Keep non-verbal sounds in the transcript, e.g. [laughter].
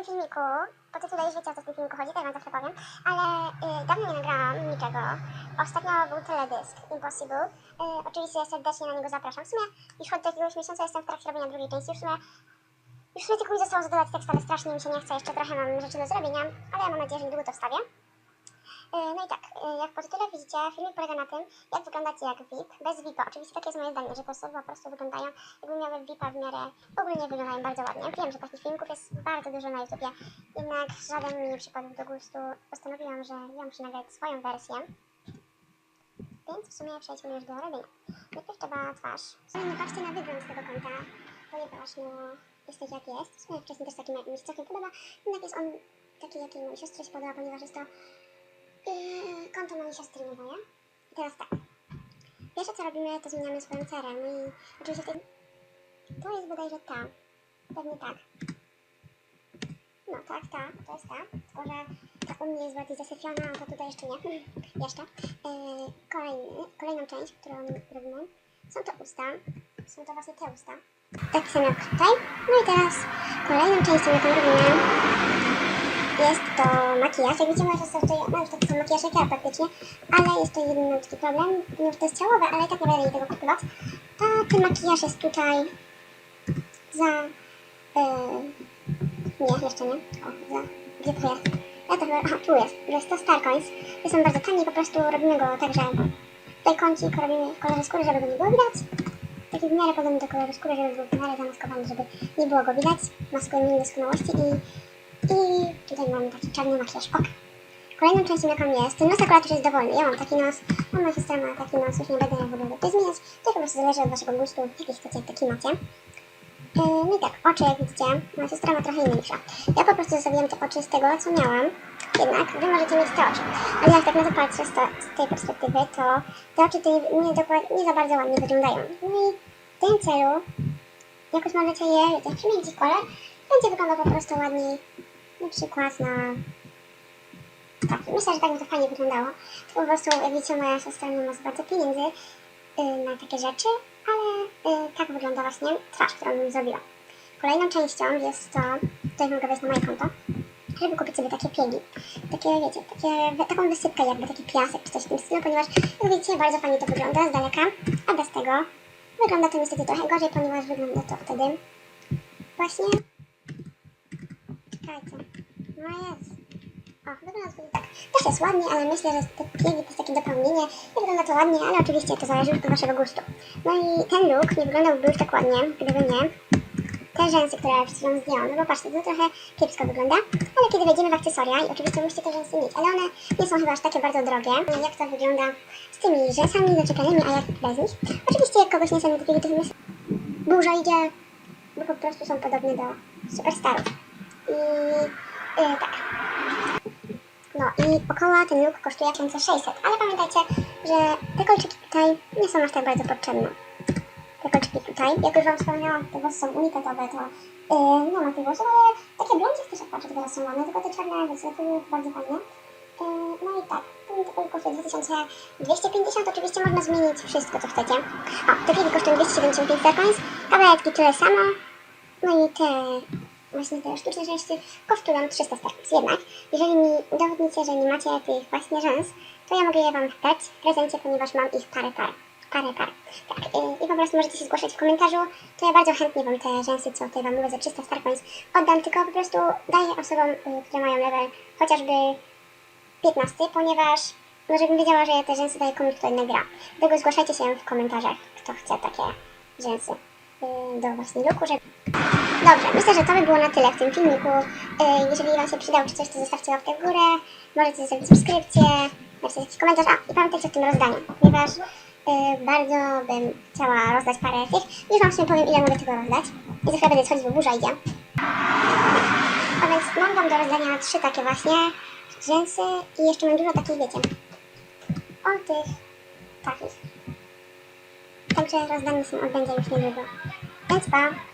tym filmiku, po tytule już wiecie o co w tym filmiku chodzi, tak wam zawsze powiem, ale y, dawno nie nagrałam niczego. Ostatnio był teledysk Impossible. Y, oczywiście serdecznie na niego zapraszam. W sumie już od jakiegoś miesiąca jestem w trakcie robienia drugiej części. W sumie już w sumie tylko mi zostało zadać tekst, ale strasznie mi się nie chce. Jeszcze trochę mam rzeczy do zrobienia, ale ja mam nadzieję, że niedługo to wstawię. E, No i tak, e, jak po tytule widzicie, filmik polega na tym, jak wyglądać jak VIP, bez VIPa. Oczywiście takie jest moje zdanie, że te osoby po prostu wyglądają, jakby miały VIPa w miarę, ogólnie wyglądają bardzo ładnie. Wiem, że takich filmików jest bardzo dużo na YouTubie, jednak żaden mi nie przypadł do gustu. Postanowiłam, że ja muszę swoją wersję. Więc w sumie przejdźmy już do robienia. Najpierw trzeba twarz. W sumie nie patrzcie na wygląd tego konta, ponieważ no, jest taki jak jest. W sumie wcześniej też taki mi się całkiem podoba, jednak jest on taki, jaki mojej siostrze się podoba, ponieważ jest to Yy, konto mojej siostry moje. I teraz tak. Pierwsze co robimy, to zmieniamy swoją cerę. No i oczywiście to, to jest bodajże ta. Pewnie tak. No tak, ta, to jest ta. Tylko, że ta u mnie jest bardziej zasyfiona, a ta tutaj jeszcze nie. [laughs] jeszcze. Yy, kolejny, kolejną część, którą robimy, są to usta. Są to właśnie te usta. Taki sam jak tutaj. No i teraz kolejną częścią, jaką robimy, jest to makijaż. Jak moja siostra tutaj ma już makijaż jak ja praktycznie, ale jest to jeden taki problem, ponieważ to jest ciałowe, ale i tak nie będę jej tego kupować. A ten makijaż jest tutaj za... Yy, nie, jeszcze nie. O, za... Gdzie to jest? Ja to. Aha, tu jest. Jest to Starcoins. Jest on bardzo tani, po prostu robimy go tak, że tutaj kącik robimy w kolorze skóry, żeby go nie było widać. Taki w miarę podobny do koloru skóry, żeby był w miarę zamaskowany, żeby nie było go widać. Maskujemy niedoskonałości i mamy taki czarny makijaż oka. Kolejną częścią jaką jest, ten nos akurat już jest dowolny. Ja mam taki nos, a moja siostra ma taki nos, już nie będę w ogóle tutaj zmieniać. To po prostu zależy od waszego gustu, jaki chcecie, taki macie. Yy, no i tak, oczy jak widzicie, moja siostra ma trochę inne niż ja. Po prostu zostawiłam te oczy z tego, co miałam. Jednak wy możecie mieć te oczy. Ale jak tak na to patrzę z, to, z tej perspektywy, to te oczy tutaj nie, nie za bardzo ładnie wyglądają. No i w tym celu, jakoś możecie je, wiecie, przemienić ich kolor, będzie wyglądał po prostu ładniej na przykład na taki. Myślę, że tak by to fajnie wyglądało. Tylko po prostu, jak widzicie, moja siostra nie ma za bardzo pieniędzy y, na takie rzeczy, ale y, tak wygląda właśnie twarz, którą bym zrobiła. Kolejną częścią jest to, tutaj mogę wejść na moje konto, żeby kupić sobie takie piegi. Takie, wiecie, takie, taką wysypkę jakby, taki piasek czy coś w tym stylu, ponieważ, jak widzicie, bardzo fajnie to wygląda z daleka, a bez tego wygląda to niestety trochę gorzej, ponieważ wygląda to wtedy właśnie Czekajcie. No jest. O, wygląda to tak. Też jest ładnie, ale myślę, że te to jest takie dopełnienie. Nie wygląda to ładnie, ale oczywiście to zależy już od waszego gustu. No i ten look nie wyglądałby już tak ładnie, gdyby nie te rzęsy, które przed chwilą zdjęłam. No bo patrzcie, to trochę kiepsko wygląda, ale kiedy wejdziemy w akcesoria i oczywiście musicie te rzęsy mieć, ale one nie są chyba aż takie bardzo drogie. Jak to wygląda z tymi rzęsami zaczepionymi, a jak bez nich. Oczywiście jak kogoś nie są takiego, to myślę, burza idzie, bo po prostu są podobne do superstarów. I tak. No i około ten look kosztuje 1600, ale pamiętajcie, że te kolczyki tutaj nie są aż tak bardzo potrzebne. Te kolczyki tutaj, jak już wam wspomniałam, te włosy są unikatowe, to yy, nie ma tych włosów, ale takie blondzie też patrzę, teraz są ładne, tylko te czarne wysypy bardzo fajne. Yy, no i tak, ten kosztuje 2250, oczywiście można zmienić wszystko, co chcecie. O, te piegi kosztują 275 coins, kawałeczki tyle samo, no i te właśnie te sztuczne rzęsy kosztują 300 starków. Jednak, jeżeli mi udowodnicie, że nie macie tych właśnie rzęs, to ja mogę je wam dać w prezencie, ponieważ mam ich parę par. Parę par. Tak, i, i po prostu możecie się zgłaszać w komentarzu, to ja bardzo chętnie wam te rzęsy, co tutaj wam mówię, za 300 star coins oddam, tylko po prostu daję osobom, y, które mają level chociażby 15, ponieważ no żebym wiedziała, że ja te rzęsy daję komuś, kto inny gra. Dlatego zgłaszajcie się w komentarzach, kto chce takie rzęsy do właśnie luku, żeby... Dobrze, myślę, że to by było na tyle w tym filmiku. Yy, Jeżeli Wam się przydał czy coś, to zostawcie łapkę w górę. Możecie zostawić subskrypcję, napisać jakiś komentarz. A, i pamiętajcie o tym rozdaniu, ponieważ yy, bardzo bym chciała rozdać parę tych. Już Wam w sumie powiem, ile mogę tego rozdać. I za chwilę będę schodzić, bo burza idzie. A więc mam Wam do rozdania trzy takie właśnie rzęsy i jeszcze mam dużo takich, wiecie, o tych takich. Także rozdane są odbędzie już niedługo. Więc pa!